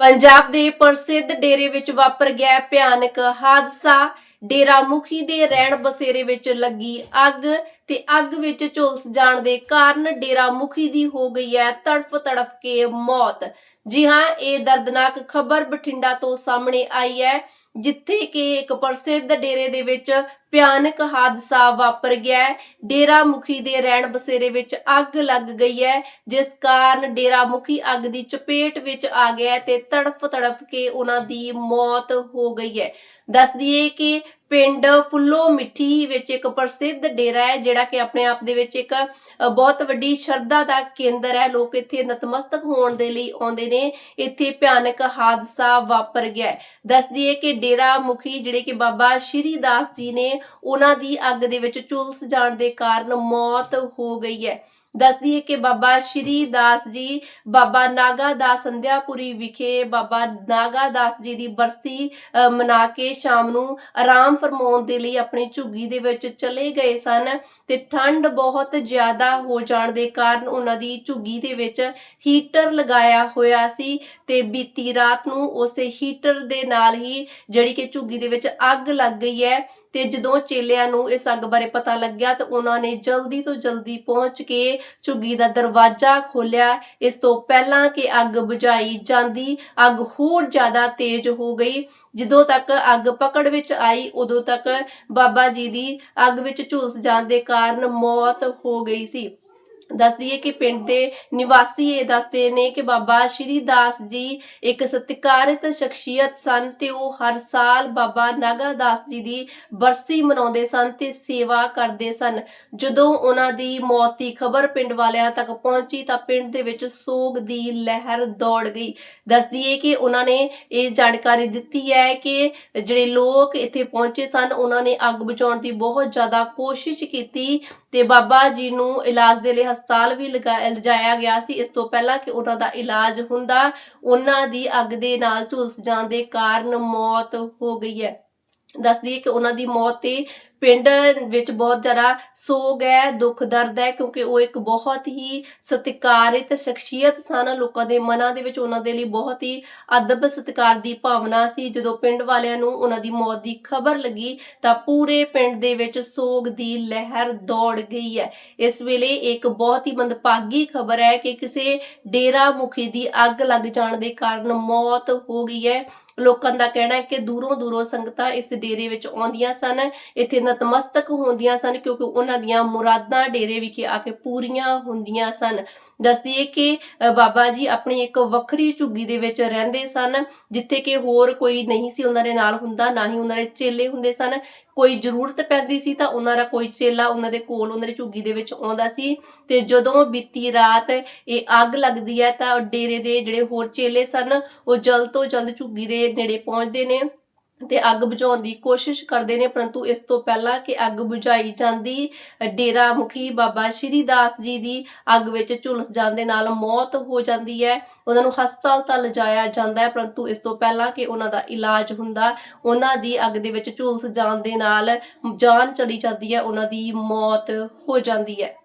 ਪੰਜਾਬ ਦੇ ਪ੍ਰਸਿੱਧ ਡੇਰੇ ਵਿੱਚ ਵਾਪਰ ਗਿਆ ਭਿਆਨਕ ਹਾਦਸਾ। ਡੇਰਾ ਮੁਖੀ ਦੇ ਰਹਿਣ ਬਸੇਰੇ ਵਿੱਚ ਲੱਗੀ ਅੱਗ ਤੇ ਅੱਗ ਵਿੱਚ ਝੁਲਸ ਜਾਣ ਦੇ ਕਾਰਨ ਡੇਰਾ ਮੁਖੀ ਦੀ ਹੋ ਗਈ ਹੈ ਤੜਫ ਤੜਫ ਕੇ ਮੌਤ। ਜੀ ਹਾਂ, ਇਹ ਦਰਦਨਾਕ ਖਬਰ ਬਠਿੰਡਾ ਤੋਂ ਸਾਹਮਣੇ ਆਈ ਹੈ। ਜਿੱਥੇ ਕਿ ਇੱਕ ਪ੍ਰਸਿੱਧ ਡੇਰੇ ਦੇ ਵਿੱਚ ਭਿਆਨਕ ਹਾਦਸਾ ਵਾਪਰ ਗਿਆ ਹੈ। ਡੇਰਾ ਮੁਖੀ ਦੇ ਰਹਿਣ ਬਸੇਰੇ ਵਿੱਚ ਅੱਗ ਲੱਗ ਗਈ ਹੈ, ਜਿਸ ਕਾਰਨ ਡੇਰਾ ਮੁਖੀ ਅੱਗ ਦੀ ਚਪੇਟ ਵਿੱਚ ਆ ਗਿਆ ਤੇ ਤੜਫ ਤੜਫ ਕੇ ਉਹਨਾਂ ਦੀ ਮੌਤ ਹੋ ਗਈ ਹੈ। ਦੱਸ ਦਈਏ ਕਿ ਪਿੰਡ ਫੁੱਲੋ ਮਿੱਠੀ ਵਿੱਚ ਇੱਕ ਪ੍ਰਸਿੱਧ ਡੇਰਾ ਹੈ, ਜਿਹੜਾ ਕਿ ਆਪਣੇ ਆਪ ਦੇ ਵਿੱਚ ਇੱਕ ਬਹੁਤ ਵੱਡੀ ਸ਼ਰਧਾ ਦਾ ਕੇਂਦਰ ਹੈ। ਲੋਕ ਇੱਥੇ ਨਤਮਸਤਕ ਹੋਣ ਦੇ ਲਈ ਆਉਂਦੇ ਨੇ। ਇੱਥੇ ਭਿਆਨਕ ਹਾਦਸਾ ਵਾਪਰ ਗਿਆ ਹੈ। ਕਿ ਡੇਰਾ ਮੁਖੀ ਜਿਹੜੇ ਕਿ ਬਾਬਾ ਸ਼੍ਰੀ ਦਾਸ ਜੀ ਨੇ, ਉਹਨਾਂ ਦੀ ਅੱਗ ਦੇ ਵਿੱਚ ਝੁਲਸ ਜਾਣ ਦੇ ਕਾਰਨ ਮੌਤ ਹੋ ਗਈ ਹੈ। ਦੱਸਦੀ ਹੈ ਕਿ ਬਾਬਾ ਸ਼੍ਰੀ ਦਾਸ ਜੀ, ਬਾਬਾ ਨਾਗਾ ਦਾਸ ਸੰਧਿਆਪੁਰੀ ਵਿਖੇ ਬਾਬਾ ਨਾਗਾ ਦਾਸ ਜੀ ਦੀ ਬਰਸੀ ਮਨਾ ਕੇ ਸ਼ਾਮ ਨੂੰ ਆਰਾਮ ਫਰਮਾਉਣ ਦੇ ਲਈ ਆਪਣੀ ਝੁੱਗੀ ਦੇ ਵਿੱਚ ਚਲੇ ਗਏ ਸਨ ਤੇ ਠੰਡ ਬਹੁਤ ਜ਼ਿਆਦਾ ਹੋ ਜਾਣ ਦੇ ਕਾਰਨ ਉਹਨਾਂ ਦੀ ਝੁੱਗੀ ਦੇ ਵਿੱਚ ਹੀਟਰ ਲਗਾਇਆ ਹੋਇਆ ਸੀ ਤੇ ਬੀਤੀ ਰਾਤ ਨੂੰ ਉਸੇ ਹੀਟਰ ਦੇ ਨਾਲ ਹੀ ਜਿਹੜੀ ਕਿ ਝੁੱਗੀ ਦੇ ਵਿੱਚ ਅੱਗ ਲੱਗ ਗਈ ਹੈ ਤੇ ਜਦੋਂ ਚੇਲਿਆਂ ਨੂੰ ਇਸ ਅੱਗ ਬਾਰੇ ਪਤਾ ਲੱਗਿਆ ਤਾਂ ਉਹਨਾਂ ਨੇ ਜਲਦੀ ਤੋਂ ਜਲਦੀ ਪਹੁੰਚ ਕੇ ਝੁੱਗੀ ਦਾ ਦਰਵਾਜ਼ਾ ਖੋਲ੍ਹਿਆ। ਇਸ ਤੋਂ ਪਹਿਲਾਂ ਕਿ ਅੱਗ ਬੁਝਾਈ ਜਾਂਦੀ, ਅੱਗ ਹੋਰ ਜ਼ਿਆਦਾ ਤੇਜ਼ ਹੋ ਗਈ। ਜਦੋਂ ਤੱਕ ਅੱਗ ਪਕੜ ਵਿੱਚ ਆਈ ਉਦੋਂ ਤੱਕ ਬਾਬਾ ਜੀ ਦੀ ਅੱਗ ਵਿੱਚ ਝੁਲਸ ਜਾਣ ਦੇ ਕਾਰਨ ਮੌਤ ਹੋ ਗਈ ਸੀ। ਦੱਸ ਦਈਏ ਕਿ ਪਿੰਡ ਦੇ ਨਿਵਾਸੀ ਇਹ ਦੱਸਦੇ ਨੇ ਕਿ ਬਾਬਾ ਸ਼੍ਰੀ ਦਾਸ ਜੀ ਇੱਕ ਸਤਿਕਾਰਿਤ ਸ਼ਖਸੀਅਤ ਸਨ ਤੇ ਉਹ ਹਰ ਸਾਲ ਬਾਬਾ ਨਾਗਾ ਦਾਸ ਜੀ ਦੀ ਬਰਸੀ ਮਨਾਉਂਦੇ ਸਨ ਤੇ ਸੇਵਾ ਕਰਦੇ ਸਨ। ਜਦੋਂ ਉਹਨਾਂ ਦੀ ਮੌਤ ਦੀ ਖਬਰ ਪਿੰਡ ਵਾਲਿਆਂ ਤੱਕ ਪਹੁੰਚੀ ਤਾਂ ਪਿੰਡ ਦੇ ਵਿੱਚ ਸੋਗ ਦੀ ਲਹਿਰ ਦੌੜ ਗਈ। ਦੱਸ ਦਈਏ ਕਿ ਉਹਨਾਂ ਨੇ ਇਹ ਜਾਣਕਾਰੀ ਦਿੱਤੀ ਹੈ ਕਿ ਜਿਹੜੇ ਲੋਕ ਇੱਥੇ ਪਹੁੰਚੇ ਸਨ, ਉਹਨਾਂ ਨੇ ਅੱਗ ਬੁਝਾਉਣ ਦੀ ਬਹੁਤ ਜ਼ਿਆਦਾ ਕੋਸ਼ਿਸ਼ ਕੀਤੀ ਤੇ ਬਾਬਾ ਜੀ ਨੂੰ ਇਲਾਜ ਦੇ ਲਈ ਹਸਪਤਾਲ ਵੀ ਲਗਾ, ਲਿਜਾਇਆ ਗਿਆ ਸੀ। ਇਸ ਤੋਂ ਪਹਿਲਾਂ ਕਿ ਉਹਨਾਂ ਦਾ ਇਲਾਜ ਹੁੰਦਾ, ਉਹਨਾਂ ਦੀ ਅੱਗ ਦੇ ਨਾਲ ਝੁਲਸ ਜਾਣ ਦੇ ਕਾਰਨ ਮੌਤ ਹੋ ਗਈ ਹੈ। ਦੱਸਦੀ ਹੈ ਕਿ ਉਹਨਾਂ ਦੀ ਮੌਤ ਤੇ ਪਿੰਡ ਵਿੱਚ ਬਹੁਤ ਜ਼ਿਆਦਾ ਸੋਗ ਹੈ, ਦੁੱਖ, ਦਰਦ ਹੈ, ਕਿਉਂਕਿ ਉਹ ਇੱਕ ਬਹੁਤ ਹੀ ਸਤਿਕਾਰਿਤ, ਸ਼ਖਸੀਅਤ ਸਨ। ਲੋਕਾਂ ਦੇ ਮਨਾਂ ਦੇ ਵਿੱਚ ਉਹਨਾਂ ਦੇ ਲਈ ਬਹੁਤ ਹੀ ਅਦਬ ਸਤਿਕਾਰ ਦੀ ਭਾਵਨਾ ਸੀ। ਜਦੋਂ ਪਿੰਡ ਵਾਲਿਆਂ ਨੂੰ ਉਹਨਾਂ ਦੀ ਮੌਤ ਦੀ ਖਬਰ ਲੱਗੀ, ਤਾਂ ਪੂਰੇ ਪਿੰਡ ਦੇ ਵਿੱਚ ਸੋਗ ਦੀ ਲਹਿਰ ਦੌੜ ਗਈ ਹੈ। ਇਸ ਵੇਲੇ ਇੱਕ ਬਹੁਤ ਹੀ ਮੰਦਭਾਗੀ ਖਬਰ ਹੈ ਕਿ ਕਿਸੇ ਡੇਰਾ ਮੁਖੀ ਦੀ ਅੱਗ ਲੱਗ ਜਾਣ ਦੇ ਕਾਰਨ ਮੌਤ ਹੋ ਗਈ ਹੈ। ਲੋਕਾਂ ਦਾ ਕਹਿਣਾ ਹੈ ਕਿ ਦੂਰੋਂ ਦੂਰੋਂ ਸੰਗਤਾਂ ਇਸ ਡੇਰੇ ਵਿੱਚ ਆਉਂਦੀਆਂ ਸਨ, ਇੱਥੇ ਨਤਮਸਤਕ ਹੁੰਦੀਆਂ ਸਨ ਕਿਉਂਕਿ ਉਹਨਾਂ ਦੀਆਂ ਮੁਰਾਦਾਂ ਡੇਰੇ ਵਿਖੇ ਆ ਕੇ ਪੂਰੀਆਂ ਹੁੰਦੀਆਂ ਸਨ। ਦੱਸਦੀ ਹੈ ਕਿ ਬਾਬਾ ਜੀ ਆਪਣੀ ਇੱਕ ਵੱਖਰੀ ਝੁੱਗੀ ਦੇ ਵਿੱਚ ਰਹਿੰਦੇ ਸਨ, ਜਿੱਥੇ ਕਿ ਹੋਰ ਕੋਈ ਨਹੀਂ ਸੀ, ਉਹਨਾਂ ਦੇ ਨਾਲ ਹੁੰਦਾ, ਨਾ ਹੀ ਉਹਨਾਂ ਦੇ ਚੇਲੇ ਹੁੰਦੇ ਸਨ। ਕੋਈ ਜ਼ਰੂਰਤ ਪੈਂਦੀ ਸੀ ਤਾਂ ਉਹਨਾਂ ਦਾ ਕੋਈ ਚੇਲਾ ਉਹਨਾਂ ਦੇ ਕੋਲ ਉਹਨਾਂ ਦੀ ਝੁੱਗੀ ਦੇ ਵਿੱਚ ਆਉਂਦਾ ਸੀ ਤੇ ਜਦੋਂ ਬੀਤੀ ਰਾਤ ਇਹ ਅੱਗ ਲੱਗਦੀ ਹੈ ਤਾਂ ਡੇਰੇ ਦੇ ਜਿਹੜੇ ਹੋਰ ਚੇਲੇ ਸਨ, ਉਹ ਜਲਦ ਤੋਂ ਜਲਦ ਝੁੱਗੀ ਦੇ ਨੇੜੇ ਪਹੁੰਚਦੇ ਨੇ ਤੇ ਅੱਗ ਬੁਝਾਉਣ ਦੀ ਕੋਸ਼ਿਸ਼ ਕਰਦੇ ਨੇ, ਪਰੰਤੂ ਇਸ ਤੋਂ ਪਹਿਲਾਂ ਕਿ ਅੱਗ ਬੁਝਾਈ ਜਾਂਦੀ, ਡੇਰਾ ਮੁਖੀ ਬਾਬਾ ਸ਼੍ਰੀ ਦਾਸ ਜੀ ਦੀ ਅੱਗ ਵਿੱਚ ਝੁਲਸ ਜਾਣ ਦੇ ਨਾਲ ਮੌਤ ਹੋ ਜਾਂਦੀ ਹੈ। ਉਹਨਾਂ ਨੂੰ ਹਸਪਤਾਲ ਤਾਂ ਲਿਜਾਇਆ ਜਾਂਦਾ ਹੈ, ਪਰੰਤੂ ਇਸ ਤੋਂ ਪਹਿਲਾਂ ਕਿ ਉਹਨਾਂ ਦਾ ਇਲਾਜ ਹੁੰਦਾ, ਉਹਨਾਂ ਦੀ ਅੱਗ ਦੇ ਵਿੱਚ ਝੁਲਸ ਜਾਣ ਦੇ ਨਾਲ ਜਾਨ ਚਲੀ ਜਾਂਦੀ ਹੈ, ਉਹਨਾਂ ਦੀ ਮੌਤ ਹੋ ਜਾਂਦੀ ਹੈ।